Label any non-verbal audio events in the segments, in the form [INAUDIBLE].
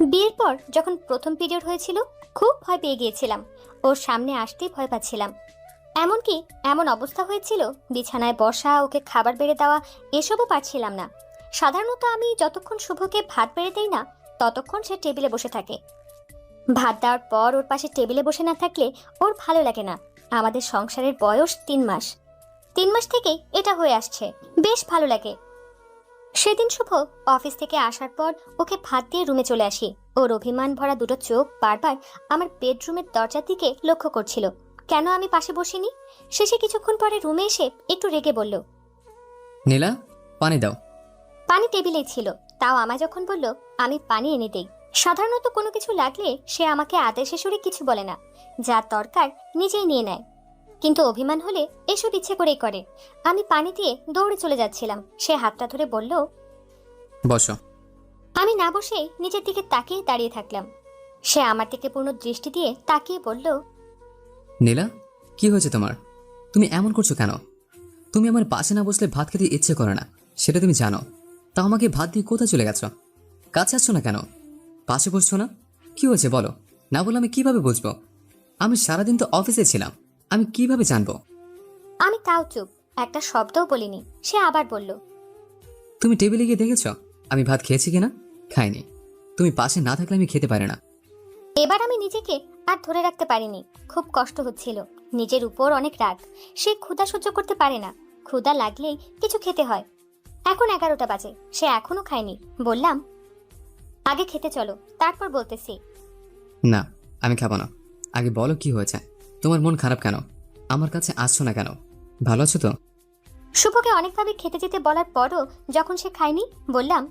বিয়ের পর যখন প্রথম পিরিয়ড হয়েছিল, খুব ভয় পেয়ে গিয়েছিলাম। ওর সামনে আসতেই ভয় পাচ্ছিলাম। এমনকি এমন অবস্থা হয়েছিল, বিছানায় বসা, ওকে খাবার বেড়ে দেওয়া, এসবও পারছিলাম না। সাধারণত আমি যতক্ষণ শুভকে ভাত বেড়ে দেই না, ততক্ষণ সে টেবিলে বসে থাকে। ভাত দেওয়ার পর ওর পাশে টেবিলে বসে না থাকলে ওর ভালো লাগে না। আমাদের সংসারের বয়স তিন মাস। তিন মাস থেকেই এটা হয়ে আসছে। বেশ ভালো লাগে। সেদিন শুভ অফিস থেকে আসার পর ওকে ভাত দিয়ে রুমে চলে আসি। ওর অভিমান ভরা দুটো চোখ বারবার আমার বেডরুমের দরজার দিকে লক্ষ্য করছিল। কেন আমি পাশে বসিনি? শেষে কিছুক্ষণ পরে রুমে এসে একটু রেগে বলল নীলা পানি দাও। পানি টেবিলেই ছিল। তাও আমায় যখন বলল আমি পানি এনে দেই। সাধারণত কোনো কিছু লাগলে সে আমাকে আদেশে সুরে কিছু বলে না। যার দরকার নিজেই নিয়ে নেয়। কিন্তু অভিমান হলে এসব ইচ্ছে করেই করে। আমি পানি দিয়ে দৌড়ে চলে যাচ্ছিলাম। সে হাতটা ধরে বলল বসো। আমি না বসেই নিজের দিকে তাকিয়ে দাঁড়িয়ে থাকলাম। সে আমার দিকে পূর্ণ দৃষ্টি দিয়ে তাকিয়ে বলল নীলা কি হয়েছে তোমার? তুমি এমন করছ কেন? তুমি আমার পাশে না বসলে ভাত খেতে ইচ্ছে করে না সেটা তুমি জানো। তা আমাকে ভাত দিয়ে কোথায় চলে গেছো? কাছে আসছো না কেন? পাশে বসছো না? কি হয়েছে বলো? না বলে আমি কীভাবে বুঝব? আমি সারাদিন তো অফিসে ছিলাম। আমি কীভাবে জানব? আমি তাও চুপ একটা শব্দও বলিনি। সে আবার বলল তুমি টেবিলে গিয়ে দেখেছ? আমি ভাত খেয়েছি কিনা? খাইনি। তুমি পাশে না থাকলে আমি খেতে পারি না। এবার আমি নিজেকে আর ধরে রাখতে পারিনি। খুব কষ্ট হচ্ছিল। নিজের উপর অনেক রাগ। সে ক্ষুধা সহ্য করতে পারে না। ক্ষুধা লাগলেই কিছু খেতে হয়। এখন এগারোটা বাজে। সে এখনও খায়নি। বললাম আগে খেতে চলো। তারপর বলতেছি। না আমি খাব না। আগে বলো কি হয়েছে। তোমার মন খারাপ কেন? আমার কাছে আসছো না কেন? ভালো আছো তো? শুভকে অনেকভাবে খেতে যেতে বলার পরও যখন সে খায়নি বললাম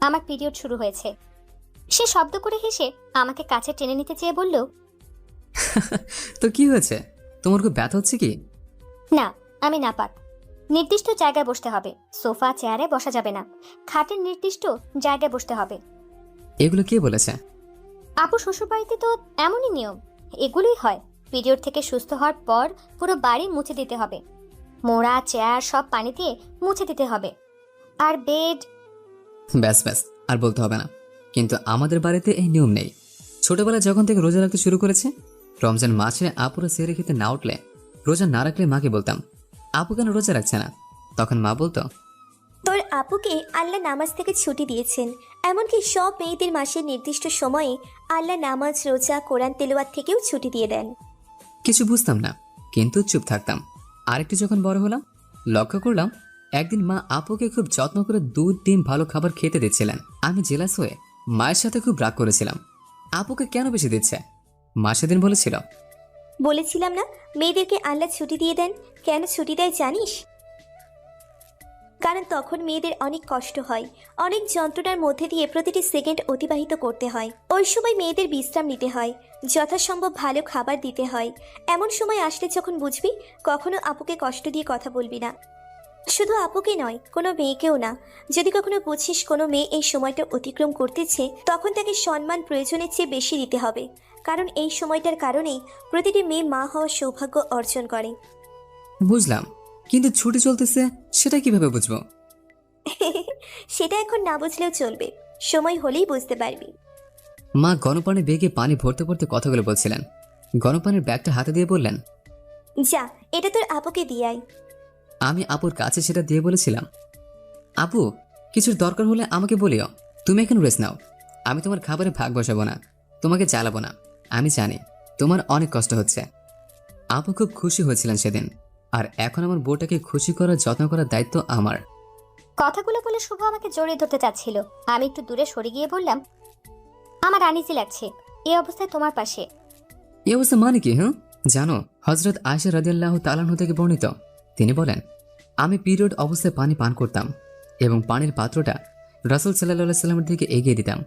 আমার পিরিয়ড শুরু হয়েছে। সে শব্দ করে হেসে আমাকে কাছে টেনে নিতে চেয়ে বলল [LAUGHS] তো কি হয়েছে? তোমার খুব ব্যথা হচ্ছে কি? না আমি নাপাক। নির্দিষ্ট জায়গায় বসতে হবে। সোফা চেয়ারে বসা যাবে না। খাটের নির্দিষ্ট জায়গায় বসতে হবে। এগুলো কে বলেছে? আপু শ্বশুরবাড়িতে তো এমনই নিয়ম। এগুলোই হয়। পিরিয়ড থেকে সুস্থ হওয়ার পর পুরো বাড়ি মুছে দিতে হবে। মোড়া চেয়ার সব পানি দিয়ে মুছে দিতে হবে। আর বেড ব্যাস ব্যাস আর বলতে হবে না। কিন্তু আমাদের বাড়িতে এই নিয়ম নেই। ছোটবেলায় যখন থেকে রোজা রাখতে শুরু করেছে রমজান মাসে আপুরা সেরে খেতে না উঠলে রোজা না রাখলে মাকে বলতাম আপু কেন রোজা রাখছে না? তখন মা বলতো তোর আপুকে আল্লাহ নামাজ থেকে ছুটি দিয়েছেন। এমনকি সব মেয়েদের মাসের নির্দিষ্ট সময়ে আল্লাহ নামাজ রোজা কোরআন তেলোয়ার থেকেও ছুটি দিয়ে দেন। কিছু বুঝতাম না, কিন্তু চুপ থাকতাম। আরেকটু যখন বড় হলাম, লক্ষ্য করলাম, একদিন মা আপুকে খুব যত্ন করে দুধ ডিম ভালো খাবার খেতে দিচ্ছিলেন। আমি জেলাস হয়ে মায়ের সাথে খুব রাগ করেছিলাম। আপুকে কেন বেশি দিচ্ছে? মা সেদিন বলেছিল, বলেছিলাম না, মেয়েদেরকে আল্লাহ ছুটি দিয়ে দেন। কেন ছুটি দেয় জানিস? কারণ তখন মেয়েদের অনেক কষ্ট হয়। অনেক যন্ত্রণার মধ্যে দিয়ে প্রতিটি সেকেন্ড অতিবাহিত করতে হয়। ওই সময় মেয়েদের বিশ্রাম নিতে হয়। যথাসম্ভব ভালো খাবার দিতে হয়। এমন সময় আসলে যখন বুঝবি, কখনো আপুকে কষ্ট দিয়ে কথা বলবি না। শুধু আপুকে নয়, কোনো মেয়েকেও না। যদি কখনো বুঝিস কোনো মেয়ে এই সময়টা অতিক্রম করতেছে, তখন তাকে সম্মান প্রয়োজনের চেয়ে বেশি দিতে হবে। কারণ এই সময়টার কারণেই প্রতিটি মেয়ে মা হওয়ার সৌভাগ্য অর্জন করে। বুঝলাম। কিন্তু ছুটি চলতেছে সেটা কীভাবে বুঝব? [LAUGHS] সেটা এখন না বুঝলেও চলবে। সময় হলেই বুঝতে পারবি। মা গণপানে বেগে পানি ভরতে ভরতে কথাগুলো বলছিলেন। গণপানের ব্যাগটা হাতে দিয়ে বললেন যা এটা তোর আপুকে দিয়ে আয়। আমি আপুর কাছে সেটা দিয়ে বলেছিলাম। আপু কিছুর দরকার হলে আমাকে বলিও। তুমি এখন রেস্ট নাও। আমি তোমার খাবারে ভাগ বসাবো না। তোমাকে জ্বালাবো না। আমি জানি তোমার অনেক কষ্ট হচ্ছে। আপু খুব খুশি হয়েছিলেন সেদিন। আর এখন আমার বউটাকে খুশি করার যত্ন করার দায়িত্ব আমার। কথাগুলো বলে শুভ আমাকে জড়িয়ে ধরতে চাচ্ছিল। আমি একটু দূরে সরে গিয়ে বললাম আমার আনিজি লাগছে। এই অবস্থায় তোমার পাশে। এই অবস্থা মানে কি হ্যাঁ জানো হজরত আয়সা রাদিয়াল্লাহ তালাহ থেকে বর্ণিত। তিনি বলেন আমি পিরিয়ড অবস্থায় পানি পান করতাম এবং পানির পাত্রটা রাসুল সাল্লাহ সাল্লামের দিকে এগিয়ে দিতাম।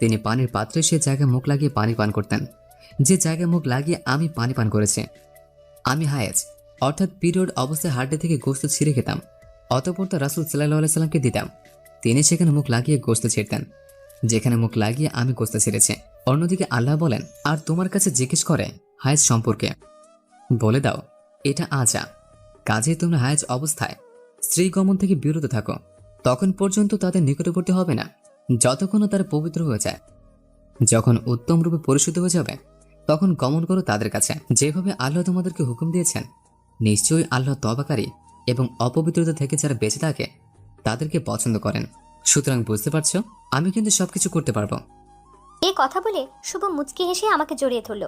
তিনি পানির পাত্রে সে জায়গায় মুখ লাগিয়ে পানি পান করতেন। যে জায়গায় মুখ লাগিয়ে আমি পানি পান করেছি। আমি হায়েজ অর্থাৎ পিরিয়ড অবস্থায় হাড্ডি থেকে গোস্ত ছিঁড়ে খেতাম। অতপর তা রাসুল সাল্লাহ সাল্লামকে দিতাম। তিনি সেখানে মুখ লাগিয়ে গোস্ত ছিঁড়তেন। যেখানে মুখ লাগিয়ে আমি গোস্ত ছেড়েছি। অন্যদিকে আল্লাহ বলেন, আর তোমার কাছে জিজ্ঞেস করে হায়েজ সম্পর্কে। বলে দাও, এটা আজা কাজে তোমরা হায়েজ অবস্থায়। স্ত্রী গমন থেকে বিরত থাকো। তখন পর্যন্ত তাদের নিকটবর্তী হবে না। যতক্ষণ তারা পবিত্র হয়ে যায়। যখন উত্তম রূপে পরিশুদ্ধ হয়ে যাবে, তখন গমন করো তাদের কাছে। যেভাবে আল্লাহ তোমাদেরকে হুকুম দিয়েছেন নিশ্চয়ই আল্লাহ তবাকারী এবং অপবিত্রতা থেকে যারা বেঁচে থাকে তাদেরকে পছন্দ করেন। সুতরাং বুঝতে পারছ? আমি কিন্তু সবকিছু করতে পারব। এ কথা বলে শুভ মুচকি হেসে আমাকে জড়িয়ে ধরল।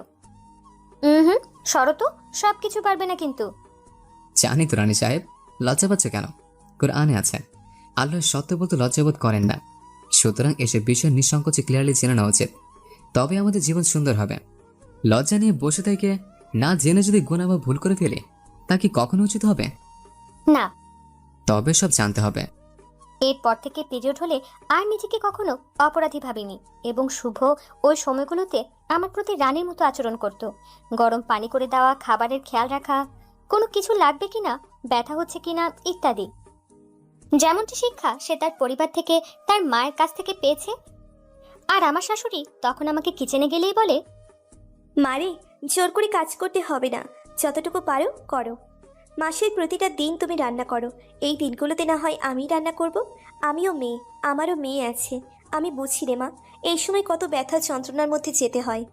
হুম সরো তো সব কিছু পারবে না কিন্তু। জানি তো রানী সাহেব লজ্জা পাচ্ছে কেন? কোরআনে আছে আল্লাহ সত্য বলতে লজ্জাবোধ করেন না। সুতরাং এসব বিষয় নিঃসংকোচে ক্লিয়ারলি জেনে নেওয়া উচিত। তবে আমাদের জীবন সুন্দর হবে। লজ্জা নিয়ে বসে থেকে না জেনে যদি গুণা বা ভুল করে ফেলি তা কি কখনো উচিত হবে? না। তবে সব জানতে হবে। এরপর থেকে পিরিয়ড হলে আর নিজেকে কখনো অপরাধী ভাবিনি এবং শুভ ওই সময়গুলোতে আমার প্রতি রানীর মতো আচরণ করত। গরম পানি করে দেওয়া খাবারের খেয়াল রাখা কোনো কিছু লাগবে কিনা ব্যথা হচ্ছে কিনা ইত্যাদি। যেমনটি শিক্ষা সে তার পরিবার থেকে তার মায়ের কাছ থেকে পেয়েছে। আর আমার শাশুড়ি তখন আমাকে কিচেনে গেলেই বলে মারে জোর করে কাজ করতে হবে না। যতটুকু পারো, করো। মাসের প্রতিটা দিন তুমি রান্না করো। এই দিনগুলোতে না হয় আমি রান্না করব, আমিও মেয়ে, আমারও মেয়ে আছে। আমি বুঝি রে মা, এই সময় কত ব্যথা যন্ত্রণার মধ্যে যেতে হয়।